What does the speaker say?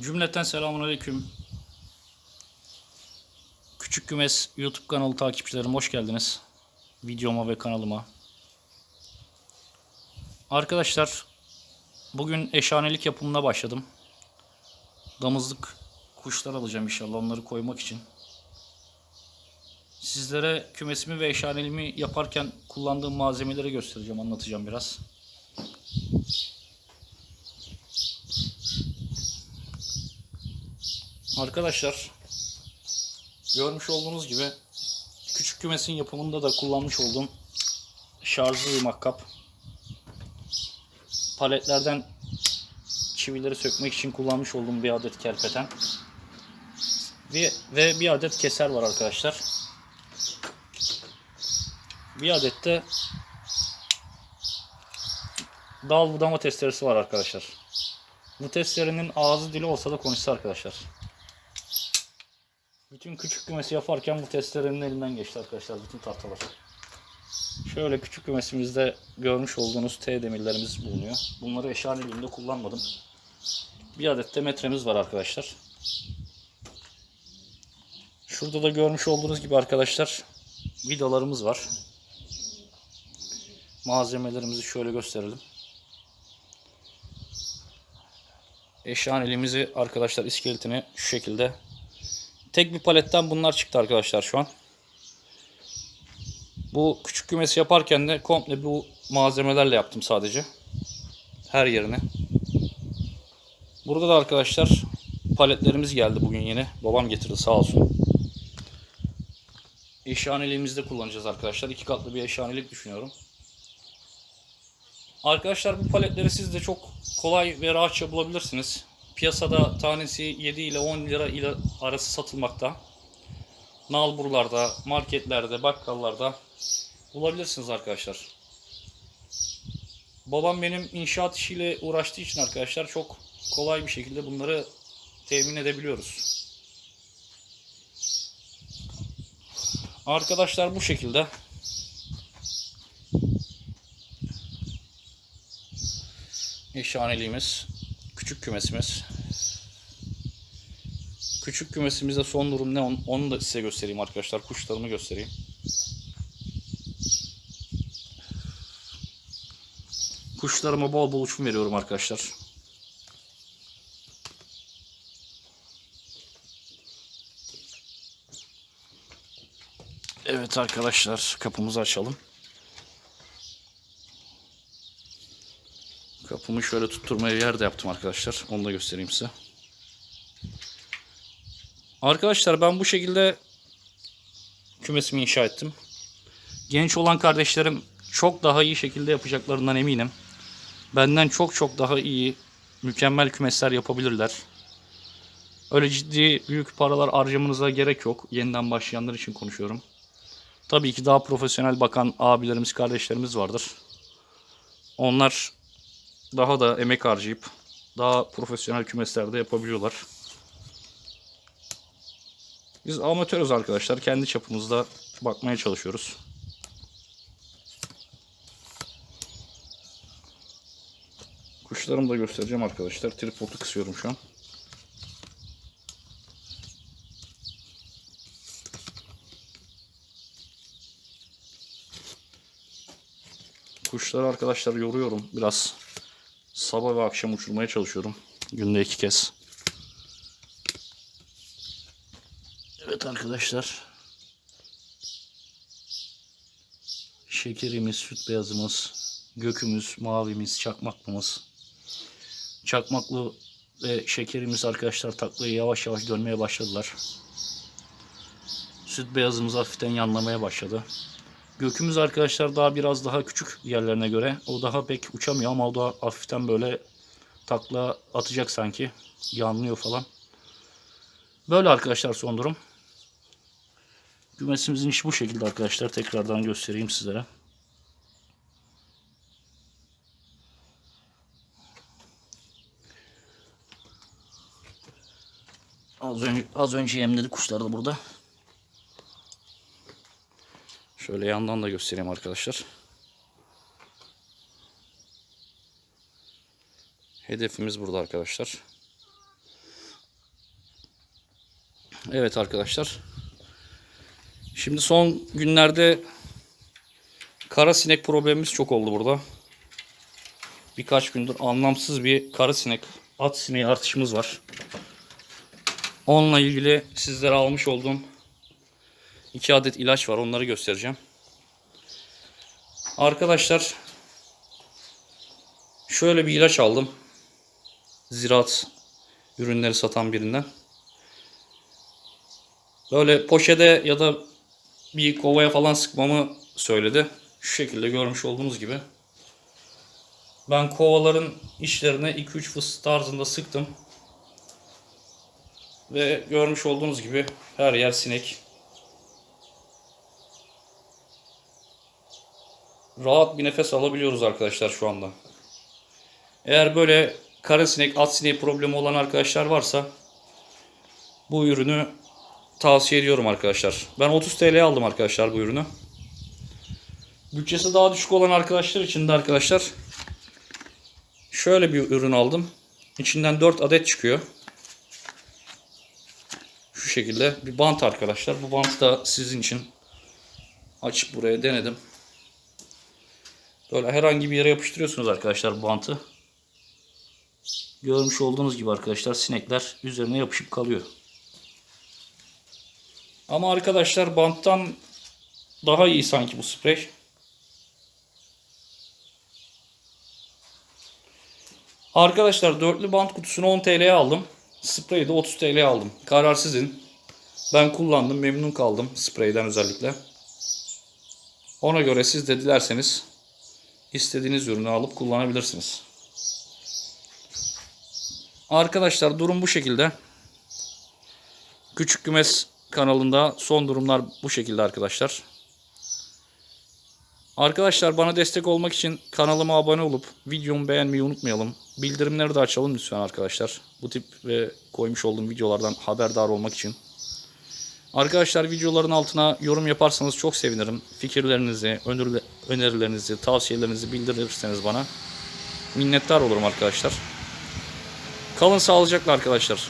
Cümleten selamünaleyküm. Küçük Kümes YouTube kanalı takipçilerim hoş geldiniz. Videoma ve kanalıma. Arkadaşlar bugün eşhanelik yapımına başladım. Damızlık kuşlar alacağım inşallah onları koymak için. Sizlere kümesimi ve eşhanelimi yaparken kullandığım malzemeleri göstereceğim, anlatacağım biraz. Arkadaşlar görmüş olduğunuz gibi küçük kümesin yapımında da kullanmış olduğum şarjlı makkap. Paletlerden çivileri sökmek için kullanmış olduğum bir adet kerpeten. Ve, ve bir adet keser var arkadaşlar. Bir adet de dal budama testeresi var arkadaşlar. Bu testerenin ağzı dili olsa da konuşsa arkadaşlar. Bütün küçük kümesi yaparken bu testerenin elinden geçti arkadaşlar bütün tahtalar. Şöyle küçük kümesimizde görmüş olduğunuz T demirlerimiz bulunuyor. Bunları eşareliğimde kullanmadım. Bir adet de metremiz var arkadaşlar. Şurada da görmüş olduğunuz gibi arkadaşlar vidalarımız var. Malzemelerimizi şöyle gösterelim. Eşhanelimizi arkadaşlar iskeletini şu şekilde tek bir paletten bunlar çıktı arkadaşlar şu an. Bu küçük kümesi yaparken de komple bu malzemelerle yaptım sadece. Her yerini. Burada da arkadaşlar paletlerimiz geldi bugün yeni. Babam getirdi sağ olsun. Eşhaneliğimizde kullanacağız arkadaşlar. İki katlı bir eşhanelik düşünüyorum. Arkadaşlar bu paletleri siz de çok kolay ve rahatça bulabilirsiniz. Piyasada tanesi 7 ile 10 lira ile arası satılmakta. Nalburlarda, marketlerde, bakkallarda bulabilirsiniz arkadaşlar. Babam benim inşaat işiyle uğraştığı için arkadaşlar çok kolay bir şekilde bunları temin edebiliyoruz. Arkadaşlar bu şekilde. Eşhaneliğimiz, küçük kümesimiz. Küçük kümesimizde son durum ne onu, da size göstereyim arkadaşlar. Kuşlarımı göstereyim. Kuşlarıma bol bol uçum veriyorum arkadaşlar. Evet arkadaşlar kapımızı açalım. Kapımı şöyle tutturmaya yer de yaptım arkadaşlar. Onu da göstereyim size. Arkadaşlar ben bu şekilde kümesimi inşa ettim. Genç olan kardeşlerim çok daha iyi şekilde yapacaklarından eminim. Benden çok çok daha iyi, mükemmel kümesler yapabilirler. Öyle ciddi büyük paralar harcamanıza gerek yok. Yeniden başlayanlar için konuşuyorum. Tabii ki daha profesyonel bakan abilerimiz, kardeşlerimiz vardır. Onlar daha da emek harcayıp daha profesyonel kümeslerde yapabiliyorlar. Biz amatörüz arkadaşlar. Kendi çapımızda bakmaya çalışıyoruz. Kuşlarımı da göstereceğim arkadaşlar. Tripodu kısıyorum şu an. Kuşları arkadaşlar yoruyorum. Biraz sabah ve akşam uçurmaya çalışıyorum. Günde iki kez. Evet arkadaşlar. Şekerimiz, süt beyazımız, gökümüz, mavimiz, çakmaklımız. Çakmaklı ve şekerimiz arkadaşlar taklayı yavaş yavaş dönmeye başladılar. Süt beyazımız hafiften yanlamaya başladı. Gökümüz arkadaşlar daha biraz daha küçük yerlerine göre. O daha pek uçamıyor ama o da hafiften böyle takla atacak sanki. Yanlıyor falan. Böyle arkadaşlar son durum. Kümesimizin işi bu şekilde arkadaşlar. Tekrardan göstereyim sizlere. Az önce, az önce yemledi kuşlar da burada. Şöyle yandan da göstereyim arkadaşlar. Hedefimiz burada arkadaşlar. Evet arkadaşlar. Şimdi son günlerde kara sinek problemimiz çok oldu burada. Birkaç gündür anlamsız bir kara sinek, at sineği artışımız var. Onunla ilgili sizlere almış olduğum iki adet ilaç var. Onları göstereceğim. Arkadaşlar şöyle bir ilaç aldım. Ziraat ürünleri satan birinden. Böyle poşete ya da bir kovaya falan sıkmamı söyledi. Şu şekilde görmüş olduğunuz gibi. Ben kovaların içlerine 2-3 fıs tarzında sıktım. Ve görmüş olduğunuz gibi her yer sinek. Rahat bir nefes alabiliyoruz arkadaşlar şu anda. Eğer böyle kara sinek, at sineği problemi olan arkadaşlar varsa bu ürünü tavsiye ediyorum arkadaşlar. Ben 30 TL aldım arkadaşlar bu ürünü. Bütçesi daha düşük olan arkadaşlar için de arkadaşlar şöyle bir ürün aldım. İçinden 4 adet çıkıyor. Şu şekilde bir bant arkadaşlar. Bu bantı da sizin için açıp buraya denedim. Böyle herhangi bir yere yapıştırıyorsunuz arkadaşlar bantı. Görmüş olduğunuz gibi arkadaşlar sinekler üzerine yapışıp kalıyor. Ama arkadaşlar banttan daha iyi sanki bu sprey. Arkadaşlar dörtlü bant kutusunu 10 TL'ye aldım. Spreyi de 30 TL'ye aldım. Karar sizin. Ben kullandım. Memnun kaldım spreyden özellikle. Ona göre siz de dilerseniz istediğiniz ürünü alıp kullanabilirsiniz. Arkadaşlar durum bu şekilde. Küçük Kümes kanalında son durumlar bu şekilde arkadaşlar. Arkadaşlar bana destek olmak için kanalıma abone olup videomu beğenmeyi unutmayalım. Bildirimleri de açalım lütfen arkadaşlar. Bu tip ve koymuş olduğum videolardan haberdar olmak için. Arkadaşlar videoların altına yorum yaparsanız çok sevinirim. Fikirlerinizi, önerile- önerilerinizi, tavsiyelerinizi bildirirseniz bana minnettar olurum arkadaşlar. Kalın sağlıcakla arkadaşlar.